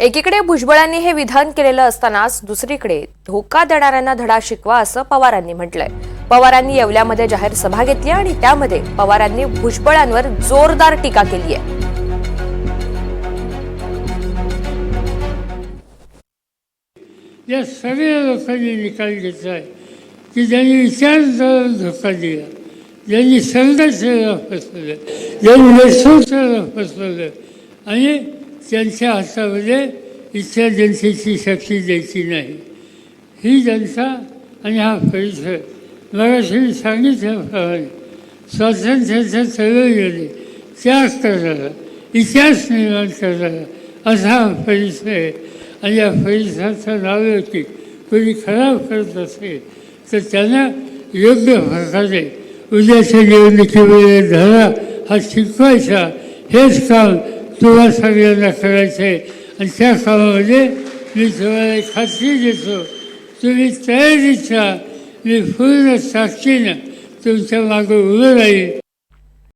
एकीकडे भुजबळांनी हे विधान केलेलं असतानाच दुसरीकडे धोका देणाऱ्यांना धडा शिकवा असं पवारांनी म्हटलंय. पवारांनी येवल्यामध्ये जाहीर सभा घेतली आणि त्यामध्ये पवारांनी भुजबळांवर जोरदार टीका केली आहे. या सगळ्या लोकांनी निकाल घेतला आहे की ज्यांनी विचारधारा धोका दिला ज्यांनी संघर्षाला फसवलं ज्यांनी फसवलं आणि त्यांच्या म्हणजे हातामध्ये इतर जनतेची शक्ती द्यायची नाही. ही जनता आणि हा परिसर मराठी सांगितल्याप्रमाणे स्वातंत्र्याच्या चळवळीने त्याग करणारा इतिहास निर्माण करणारा असा हा परिसर आहे. आणि या परिसराचं नावलौकिक कोणी खराब करत असेल तर त्यांना योग्य प्रकारे उद्याच्या निवडणुकीमध्ये धरा हा शिकवायचा हेच काम तुम्हा सगळ्यांना करायचं आहे. आणि त्या कामामध्ये मी तुम्हाला खात्री देतो. तुम्ही तयारीच्या मी पूर्ण साक्षीनं तुमच्या मागं उभं राहील